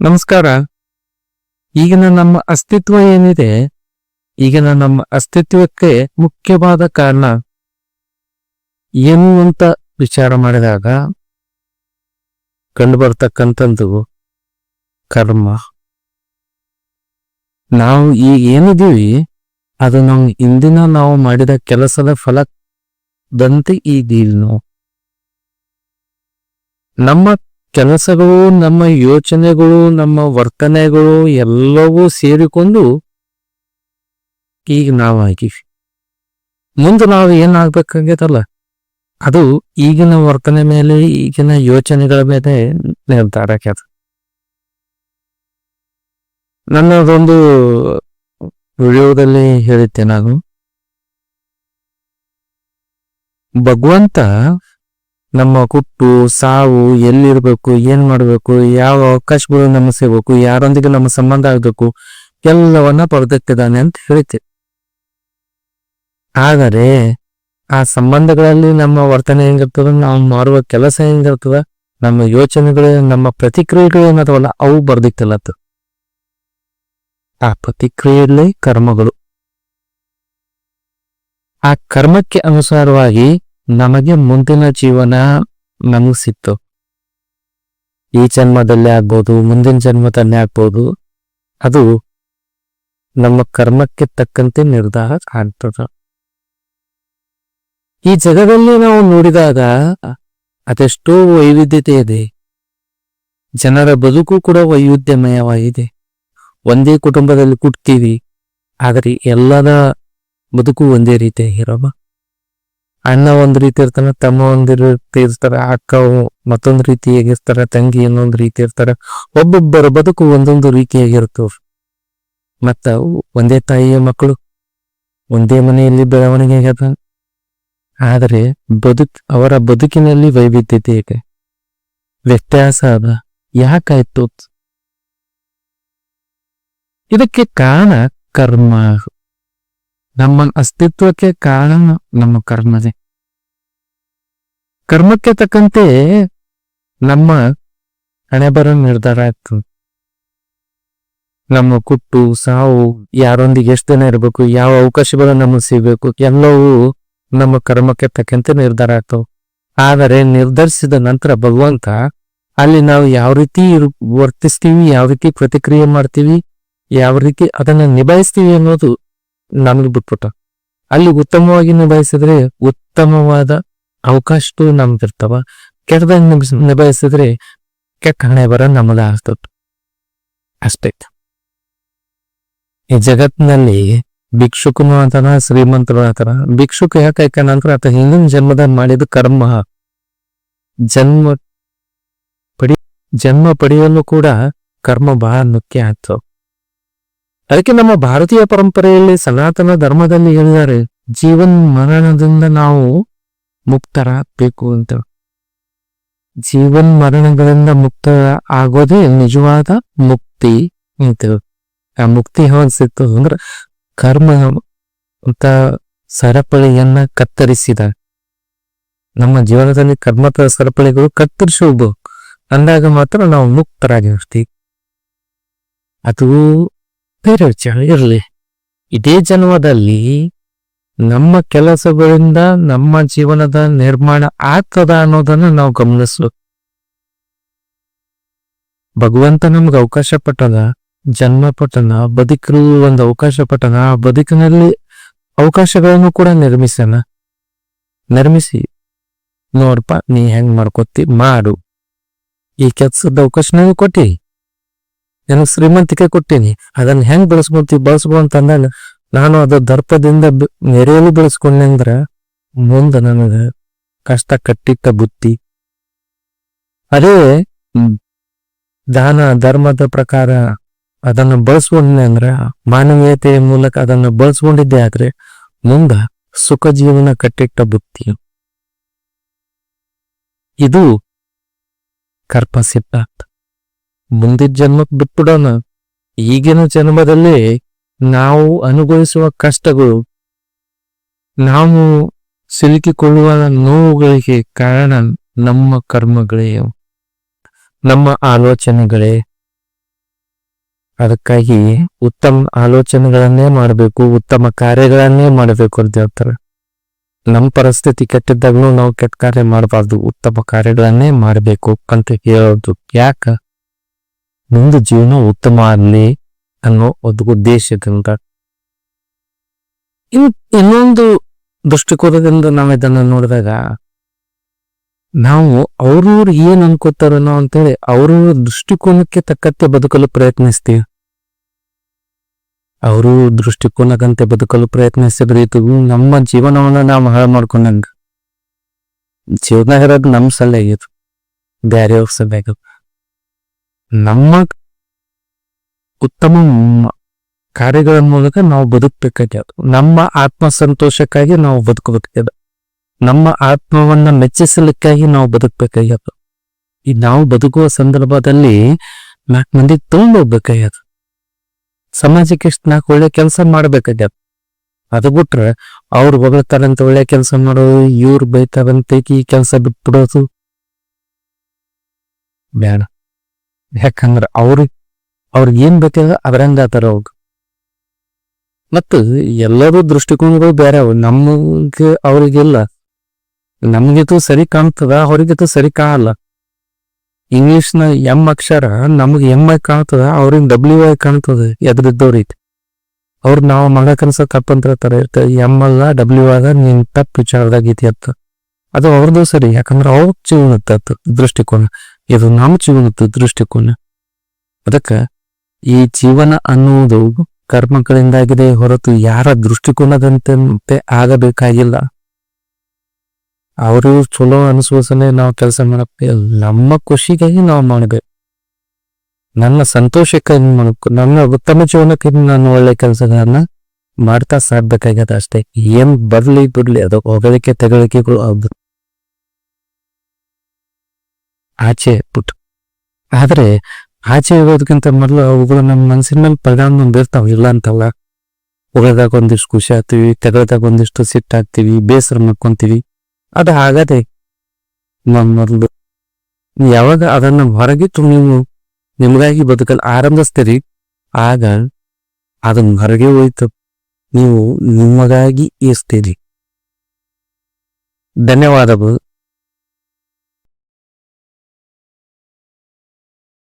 ನಮಸ್ಕಾರ. ಈಗಿನ ನಮ್ಮ ಅಸ್ತಿತ್ವ ಏನಿದೆ? ಈಗಿನ ನಮ್ಮ ಅಸ್ತಿತ್ವಕ್ಕೆ ಮುಖ್ಯವಾದ ಕಾರಣ ಏನು ಅಂತ ವಿಚಾರ ಮಾಡಿದಾಗ ಕಂಡು ಬರ್ತಕ್ಕಂಥದ್ದು ಕರ್ಮ. ನಾವು ಈಗ ಏನಿದೀವಿ ಅದು ನಾವು ಇಂದಿನ ನಾವು ಮಾಡಿದ ಕೆಲಸದ ಫಲದಂತೆ ಇದ್ದೀವಿ ನಾವು ನಮ್ಮ ಕೆಲಸಗಳು, ನಮ್ಮ ಯೋಚನೆಗಳು, ನಮ್ಮ ವರ್ತನೆಗಳು ಎಲ್ಲವೂ ಸೇರಿಕೊಂಡು ಈಗ ನಾವು ಆಗಿವಿ. ಮುಂದೆ ನಾವು ಏನಾಗ್ಬೇಕಾಗ್ಯದಲ್ಲ? ಅದು ಈಗಿನ ವರ್ತನೆ ಮೇಲೆ, ಈಗಿನ ಯೋಚನೆಗಳ ಮೇಲೆ ನಿರ್ಧಾರ ಆಗ್ಯದ. ನನ್ನದೊಂದು ವಿಡಿಯೋದಲ್ಲಿ ಹೇಳಿದ್ದೆ ನಾನು. ಭಗವಂತ ನಮ್ಮ ಕುಟ್ಟು, ಸಾವು ಎಲ್ಲಿರ್ಬೇಕು, ಏನ್ ಮಾಡ್ಬೇಕು, ಯಾವ ಅವಕಾಶಗಳು ನಮಗೆ ಸಿಗ್ಬೇಕು ಯಾರೊಂದಿಗೆ ನಮ್ಮ ಸಂಬಂಧ ಆಗ್ಬೇಕು, ಎಲ್ಲವನ್ನ ಪಡೆದಿಟ್ಟಿದ್ದಾನೆ ಅಂತ ಹೇಳ್ತೀವಿ ಆದರೆ ಆ ಸಂಬಂಧಗಳಲ್ಲಿ ನಮ್ಮ ವರ್ತನೆ ಹೆಂಗಿರ್ತದ, ನಾವು ಮಾಡುವ ಕೆಲಸ ಹೆಂಗಿರ್ತದ, ನಮ್ಮ ಯೋಚನೆಗಳು, ನಮ್ಮ ಪ್ರತಿಕ್ರಿಯೆಗಳು ಏನದವಲ್ಲ, ಅವು ಬರ್ದಿಟ್ಟಿಲ್ಲತ್ತು ಆ ಪ್ರತಿಕ್ರಿಯೆಯಲ್ಲೇ ಕರ್ಮಗಳು. ಆ ಕರ್ಮಕ್ಕೆ ಅನುಸಾರವಾಗಿ ನಮಗೆ ಮುಂದಿನ ಜೀವನ ನಮಗ್ ಸಿಕ್ತು. ಈ ಜನ್ಮದಲ್ಲೇ ಆಗ್ಬೋದು, ಮುಂದಿನ ಜನ್ಮದಲ್ಲೇ ಆಗ್ಬೋದು. ಅದು ನಮ್ಮ ಕರ್ಮಕ್ಕೆ ತಕ್ಕಂತೆ ನಿರ್ಧಾರ ಆಗ್ತದ. ಈ ಜಗದಲ್ಲಿ ನಾವು ನೋಡಿದಾಗ ಅದೆಷ್ಟೋ ವೈವಿಧ್ಯತೆ ಇದೆ. ಜನರ ಬದುಕು ಕೂಡ ವೈವಿಧ್ಯಮಯವಾಗಿದೆ. ಒಂದೇ ಕುಟುಂಬದಲ್ಲಿ ಕುಟ್ತೀವಿ ಆದರೆ ಎಲ್ಲದ ಬದುಕು ಒಂದೇ ರೀತಿ ಅಣ್ಣ ಒಂದ್ ರೀತಿ ಇರ್ತಾನೆ, ತಮ್ಮ ಒಂದ್ ರೀತಿ ಇರ್ತಾರೆ ಅಕ್ಕ ಮತ್ತೊಂದ್ ರೀತಿಯಾಗಿರ್ತಾರೆ ತಂಗಿ ಇನ್ನೊಂದ್ ರೀತಿ ಇರ್ತಾರೆ, ಒಬ್ಬೊಬ್ಬರ ಬದುಕು ಒಂದೊಂದು ರೀತಿಯಾಗಿರ್ತವ ಮತ್ತ ಒಂದೇ ತಾಯಿಯ ಮಕ್ಕಳು, ಒಂದೇ ಮನೆಯಲ್ಲಿ ಬೆಳವಣಿಗೆ ಆಗ್ಯದ. ಆದರೆ ಬದುಕ್, ಅವರ ಬದುಕಿನಲ್ಲಿ ವೈವಿಧ್ಯತೆ ಇದೆ ವ್ಯತ್ಯಾಸ ಅದ. ಯಾಕಾಯ್ತು ಇದಕ್ಕೆ ಕಾರಣ ಕರ್ಮ. ನಮ್ಮ ಅಸ್ತಿತ್ವಕ್ಕೆ ಕಾರಣ ನಮ್ಮ ಕರ್ಮದೆ ಕರ್ಮಕ್ಕೆ ತಕ್ಕಂತೆ ನಮ್ಮ ಹಣೆ ಬರೋ ನಿರ್ಧಾರ ಆಯ್ತು. ನಮ್ಮ ಕುಟ್ಟು, ಸಾವು, ಯಾರೊಂದಿಗೆ ಎಷ್ಟು ದಿನ ಇರಬೇಕು, ಯಾವ ಅವಕಾಶಗಳು ನಮಗೆ ಸಿಗಬೇಕು, ಎಲ್ಲವೂ ನಮ್ಮ ಕರ್ಮಕ್ಕೆ ತಕ್ಕಂತೆ ನಿರ್ಧಾರ ಆಯ್ತು. ಆದರೆ ನಿರ್ಧರಿಸಿದ ನಂತರ ಭಗವಂತ, ಅಲ್ಲಿ ನಾವು ಯಾವ ರೀತಿ ವರ್ತಿಸ್ತೀವಿ, ಯಾವ ರೀತಿ ಪ್ರತಿಕ್ರಿಯೆ ಮಾಡ್ತೀವಿ, ಯಾವ ರೀತಿ ಅದನ್ನ ನಿಭಾಯಿಸ್ತೀವಿ ಅನ್ನೋದು ನಮಗೆ ಬಿಟ್ಬಿಟ್ಟ. ಅಲ್ಲಿ ಉತ್ತಮವಾಗಿ ನಿಭಾಯಿಸಿದ್ರೆ ಉತ್ತಮವಾದ ಅವಕಾಶಗಳು ನಮ್ದಿರ್ತಾವ. ಕೆಟ್ಟದಾಗ ನಿಭ ನಿಭಾಯಿಸಿದ್ರೆ ಕೆಟ್ಟ ಹಣೆ ಬರ ನಮ್ಮದ ಆಗ್ತದ. ಅಷ್ಟೇ. ಈ ಜಗತ್ತಿನಲ್ಲಿ ಭಿಕ್ಷುಕನು ಅಂತಾನ ಶ್ರೀಮಂತರು ಅಂತಾನ ಭಿಕ್ಷುಕ ಯಾಕೆ ಯಾಕಂದ್ರೆ ಆತ ಹಿಂದಿನ ಜನ್ಮದಾಗ ಮಾಡಿದ ಕರ್ಮ. ಜನ್ಮ ಪಡಿ, ಜನ್ಮ ಪಡೆಯಲು ಕೂಡ ಕರ್ಮ ಬಹಳ ಮುಖ್ಯ ಆಯ್ತು. ಅದಕ್ಕೆ ನಮ್ಮ ಭಾರತೀಯ ಪರಂಪರೆಯಲ್ಲಿ ಸನಾತನ ಧರ್ಮದಲ್ಲಿ ಹೇಳಿದ್ದಾರೆ ಜೀವನ್ ಮರಣದಿಂದ ನಾವು ಮುಕ್ತರಾಗಬೇಕು ಅಂತ. ಜೀವನ್ ಮರಣಗಳಿಂದ ಮುಕ್ತ ಆಗೋದೇ ನಿಜವಾದ ಮುಕ್ತಿ ಅಂತ ಆ ಮುಕ್ತಿ ಯಾವಾಗ ಸಿಕ್ತು ಅಂದ್ರೆ ಕರ್ಮ ಅಂತ ಸರಪಳಿಯನ್ನ ಕತ್ತರಿಸಿದ. ನಮ್ಮ ಜೀವನದಲ್ಲಿ ಕರ್ಮದ ಸರಪಳಿಗಳು ಕತ್ತರಿಸಿ ಹೋಗ್ಬೇಕು ಅಂದಾಗ ಮಾತ್ರ ನಾವು ಮುಕ್ತರಾಗಿರ್ತೀವಿ. ಅದು ಬೇರೆ ವಿಚಾರ ಇರಲಿ. ಇದೇ ಜನ್ಮದಲ್ಲಿ ನಮ್ಮ ಕೆಲಸಗಳಿಂದ ನಮ್ಮ ಜೀವನದ ನಿರ್ಮಾಣ ಆಗ್ತದ ಅನ್ನೋದನ್ನ ನಾವು ಗಮನಿಸ್ಬೇಕು ಭಗವಂತ ನಮ್ಗೆ ಅವಕಾಶ ಪಟ್ಟದ ಜನ್ಮ ಪಟ್ಟನ ಬದುಕಲು ಒಂದು ಅವಕಾಶ ಪಟ್ಟನ, ಆ ಬದುಕಿನಲ್ಲಿ ಅವಕಾಶಗಳನ್ನು ಕೂಡ ನಿರ್ಮಿಸನ. ನಿರ್ಮಿಸಿ, ನೋಡ್ಪ, ನೀ ಹೆಂಗ್ ಮಾಡ್ಕೊತಿ ಮಾಡು. ಈ ಕೆಲಸದ ಅವಕಾಶನೂ ಕೊಟ್ಟಿ. ನನಗೆ ಶ್ರೀಮಂತಿಕೆ ಕೊಟ್ಟೀನಿ, ಅದನ್ನ ಹೆಂಗ್ ಬಳಸ್ಕೊತಿ ಬಳಸ್ಬೋ ಅಂತಂದಾಗ ನಾನು ಅದು ದರ್ಪದಿಂದ ನೆರೆಯಲು ಬೆಳೆಸ್ಕೊಂಡೆ ಅಂದ್ರ ಮುಂದ ನನಗ ಕಷ್ಟ ಕಟ್ಟಿಟ್ಟ ಬುತ್ತಿ. ಅದೇ ದಾನ ಧರ್ಮದ ಪ್ರಕಾರ ಅದನ್ನು ಬಳಸ್ಕೊಂಡೆ ಅಂದ್ರ ಮಾನವೀಯತೆಯ ಮೂಲಕ ಅದನ್ನು ಬಳಸ್ಕೊಂಡಿದ್ದೆ ಆದ್ರೆ ಮುಂದ ಸುಖ ಜೀವನ ಕಟ್ಟಿಟ್ಟ ಬುತ್ತಿ. ಇದು ಕರ್ಪ ಸಿದ್ಧಾಂತ ಮುಂದಿನ ಜನ್ಮಕ್ ಬಿಟ್ಬಿಡೋಣ. ಈಗಿನ ಜನ್ಮದಲ್ಲಿ ನಾವು ಅನುಭವಿಸುವ ಕಷ್ಟಗಳು, ನಾವು ಸಿಲುಕಿಕೊಳ್ಳುವ ನೋವುಗಳಿಗೆ ಕಾರಣ ನಮ್ಮ ಕರ್ಮಗಳೇ ನಮ್ಮ ಆಲೋಚನೆಗಳೇ. ಅದಕ್ಕಾಗಿ ಉತ್ತಮ ಆಲೋಚನೆಗಳನ್ನೇ ಮಾಡಬೇಕು, ಉತ್ತಮ ಕಾರ್ಯಗಳನ್ನೇ ಮಾಡಬೇಕು ಅಂತ ಹೇಳ್ತಾರೆ. ನಮ್ಮ ಪರಿಸ್ಥಿತಿ ಕೆಟ್ಟಿದ್ದಾಗಲೂ ನಾವು ಕೆಟ್ಟ ಕಾರ್ಯ ಮಾಡಬಾರ್ದು, ಉತ್ತಮ ಕಾರ್ಯಗಳನ್ನೇ ಮಾಡಬೇಕು ಅಂತ ಹೇಳೋದು ಯಾಕ? ಮುಂದೆ ಜೀವನ ಉತ್ತಮ ಆಗಲಿ ಅನ್ನೋ ಒಂದು ಉದ್ದೇಶದಿಂದ ಇನ್, ಇನ್ನೊಂದು ದೃಷ್ಟಿಕೋನದಿಂದ ನಾವು ಇದನ್ನು ನೋಡಿದಾಗ, ನಾವು ಅವ್ರವ್ರು ಏನ್ ಅನ್ಕೋತಾರನೋ ಅಂತೇಳಿ ಅವ್ರವ್ರ ದೃಷ್ಟಿಕೋನಕ್ಕೆ ತಕ್ಕಂತೆ ಬದುಕಲು ಪ್ರಯತ್ನಿಸ್ತೀವಿ. ಅವರು ದೃಷ್ಟಿಕೋನಕ್ಕಂತೆ ಬದುಕಲು ಪ್ರಯತ್ನಿಸಿದ್ರೆ ಇದು ನಮ್ಮ ಜೀವನವನ್ನ ನಾವು ಹಾಳು ಮಾಡ್ಕೊಂಡಂಗ. ಜೀವನ ಇರೋದು ನಮ್ಮ ಸಲ ಇದು. ಬ್ಯಾರೆಯವ್ರ ಸಲಹೆ ನಮ್ಮ ಉತ್ತಮ ಕಾರ್ಯಗಳ ಮೂಲಕ ನಾವು ಬದುಕಬೇಕಾಗ್ಯದ. ನಮ್ಮ ಆತ್ಮ ಸಂತೋಷಕ್ಕಾಗಿ ನಾವು ಬದುಕಬೇಕಾಗ್ಯದ. ನಮ್ಮ ಆತ್ಮವನ್ನ ಮೆಚ್ಚಿಸಲಿಕ್ಕಾಗಿ ನಾವು ಬದುಕಬೇಕಾಗ್ಯದ. ಈ ನಾವು ಬದುಕುವ ಸಂದರ್ಭದಲ್ಲಿ ನಾಲ್ಕು ಮಂದಿ ತುಂಬಬೇಕಾಗ್ಯದ ಸಮಾಜಕ್ಕೆ ಇಷ್ಟು ನಾಲ್ಕು ಒಳ್ಳೆ ಕೆಲಸ ಮಾಡ್ಬೇಕಾಗ್ಯದ. ಅದು ಬಿಟ್ರೆ ಅವ್ರು ಹೊಗಳ್ತಾರಂತ ಒಳ್ಳೆ ಕೆಲಸ ಮಾಡೋದು ಇವ್ರು ಬೈತಾರಂತ ಈ ಕೆಲಸ ಬಿಟ್ಬಿಡೋದು. ಬೇಡ ಯಾಕಂದ್ರೆ ಅವ್ರಿಗೆ ಅವ್ರಿಗೆ ಏನ್ ಬೇಕಾದ ಅದ್ರಂಗ ಆತಾರ ಅವ್ರು ಮತ್ತು ಎಲ್ಲರೂ ದೃಷ್ಟಿಕೋನಗಳು ಬೇರೆ ಅವು ನಮಗೆ ಅವ್ರಿಗೆಲ್ಲ. ತು ಸರಿ ಕಾಣ್ತದ ಅವ್ರಿಗಿದು ಸರಿ ಕಾಣಲ್ಲ. ಇಂಗ್ಲಿಷ್ನ ಎಂ ಅಕ್ಷರ ನಮಗೆ ಎಂ ಐ ಕಾಣ್ತದ ಅವ್ರಿಗೆ ಡಬ್ಲ್ಯೂ ಐ ಕಾಣ್ತದ ರೀತಿ. ಅವ್ರು ನಾವು ಮಗ ಕನಸ ತರ ಇರ್ತದೆ ಎಂ ಅಲ್ಲ ಡಬ್ಲ್ಯೂ ಆಗ ನೀನ್ ತಪ್ಪು ವಿಚಾರದಾಗ ಇತಿ ಅಂತ ಅದು ಅವ್ರದ್ದು ಸರಿ, ಯಾಕಂದ್ರೆ ಅವ್ರ ಜೀವನದ ದೃಷ್ಟಿಕೋನ. ಇದು ನಮ್ಮ ಜೀವನದ ದೃಷ್ಟಿಕೋನ. ಅದಕ್ಕ ಈ ಜೀವನ ಅನ್ನುವುದು ಕರ್ಮಗಳಿಂದಾಗಿದೆ ಹೊರತು ಯಾರ ದೃಷ್ಟಿಕೋನದಂತೆ ಆಗಬೇಕಾಗಿಲ್ಲ. ಅವರು ಚಲೋ ಅನಿಸುವಸನೆ ನಾವು ಕೆಲಸ ಮಾಡಬೇಕು ನಮ್ಮ ಖುಷಿಗಾಗಿ ನಾವು ಮಾಡಬೇಕು. ನನ್ನ ಸಂತೋಷಕ್ಕಾಗಿ ಮಾಡಬೇಕು ನನ್ನ ಉತ್ತಮ ಜೀವನಕ್ಕೆ ನಾನು ಒಳ್ಳೆ ಕೆಲಸಗಳನ್ನ ಮಾಡ್ತಾ ಸಾಧ್ಬೇಕಾಗ್ಯದ ಅಷ್ಟೇ. ಏನ್ ಬರ್ಲಿ ಬಿಡ್ಲಿ, ಅದು ಹೊಗಳಿಕೆ ತೆಗಳಿಕೆಗಳು ಅದು. ಆಚೆ ಪುಟ್. ಆದ್ರೆ ಆಚೆ ಇರೋದಕ್ಕಿಂತ ಮೊದಲು ಅವುಗಳು ನಮ್ಮ ಮನಸ್ಸಿನ ಮೇಲೆ ಬೀರ್ತಾವ. ಇಲ್ಲ ಅಂತಲ್ಲ. ಹೊಗಳ್ದಾಗ ಒಂದಿಷ್ಟು ಖುಷಿ ಆಗ್ತೀವಿ ತೆಗಳದಾಗ ಒಂದಿಷ್ಟು ಸಿಟ್ಟಾಗ್ತೀವಿ ಬೇಸರ ಮಾಡ್ಕೊಂತೀವಿ. ಅದು ಆಗದೆ ಮೊದಲು ಯಾವಾಗ ಅದನ್ನ ಹೊರಗಿಟ್ಟು ನೀವು ನಿಮಗಾಗಿ ಬದುಕಲು ಆರಂಭಿಸ್ತೀರಿ, ಆಗ ಅದನ್ನ ಹೊರಗೆ ಹೋಯ್ತು ನೀವು ನಿಮಗಾಗಿ ಇರ್ತೀರಿ. ಧನ್ಯವಾದಗಳು.